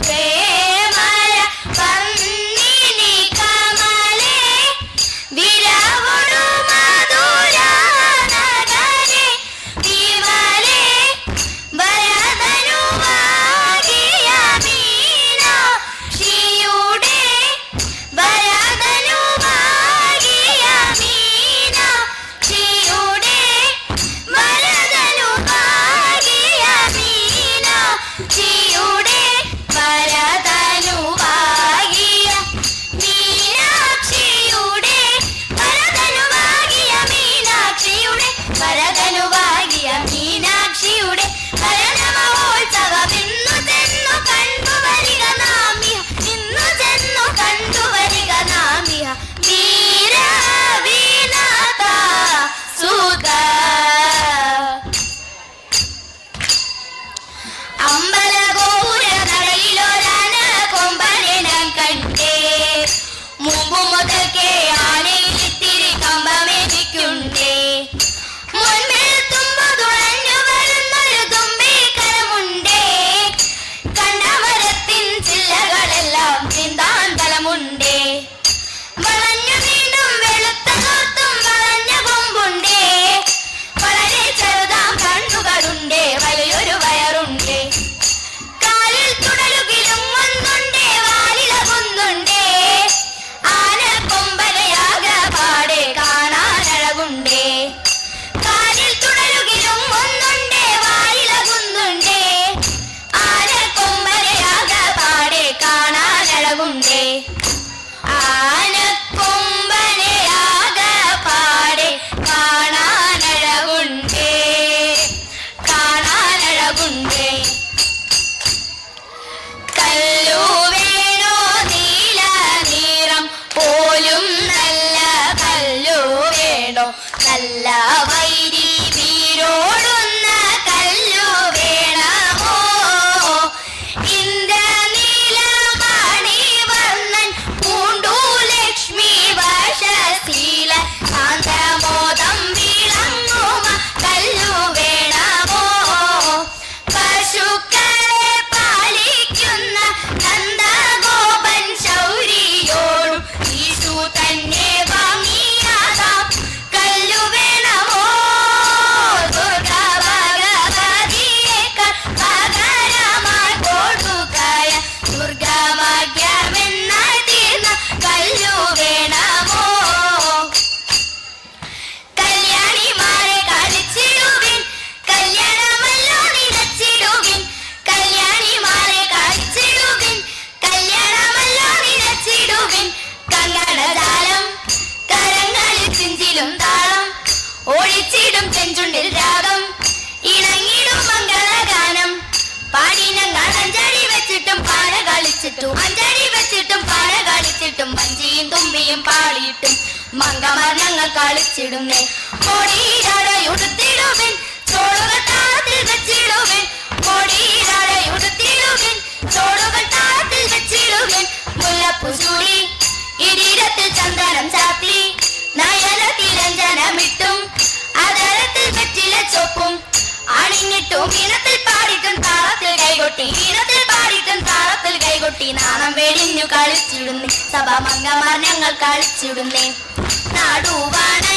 supe. നെഞ്ചുണ്ടിൽ രാഗം ഇണങ്ങിടും മംഗളഗാനം. പാടിനങ്ങൾ അഞ്ചടി വെച്ചിട്ടും പാഴ കളിച്ചിട്ടും അഞ്ചടി വെച്ചിട്ടും പാഴ കളിച്ചിട്ടും പഞ്ചിയും തുമ്പിയും പാളിയിട്ടും മങ്കമ ഞങ്ങൾ കളിച്ചിടുന്നേ. പൊടിയിലടയുടുത്തിടുവൻ ചോളുകൾ താളത്തിൽ വെച്ചിടുവൻ. പൊടിയിലടയുടുത്തിടുവൻ ചോളുകൾ താളത്തിൽ വെച്ചിടുവൻ. മുല്ലപ്പൂ ചൂടി ഇരിടത്തിൽ ചന്ദനം ചാത്തി നയനത്തിരഞ്ജനമിട്ടും അണിഞ്ഞിട്ടും ഈണത്തിൽ പാടിട്ടും താളത്തിൽ കൈകൊട്ടി. ഈണത്തിൽ പാടിട്ടും താളത്തിൽ കൈകൊട്ടി. നാണം വെടിഞ്ഞു കളിച്ചിടുന്നേ. സഭ മംഗമാർ ഞങ്ങൾ കളിച്ചിടുന്നേ. നാടുവാന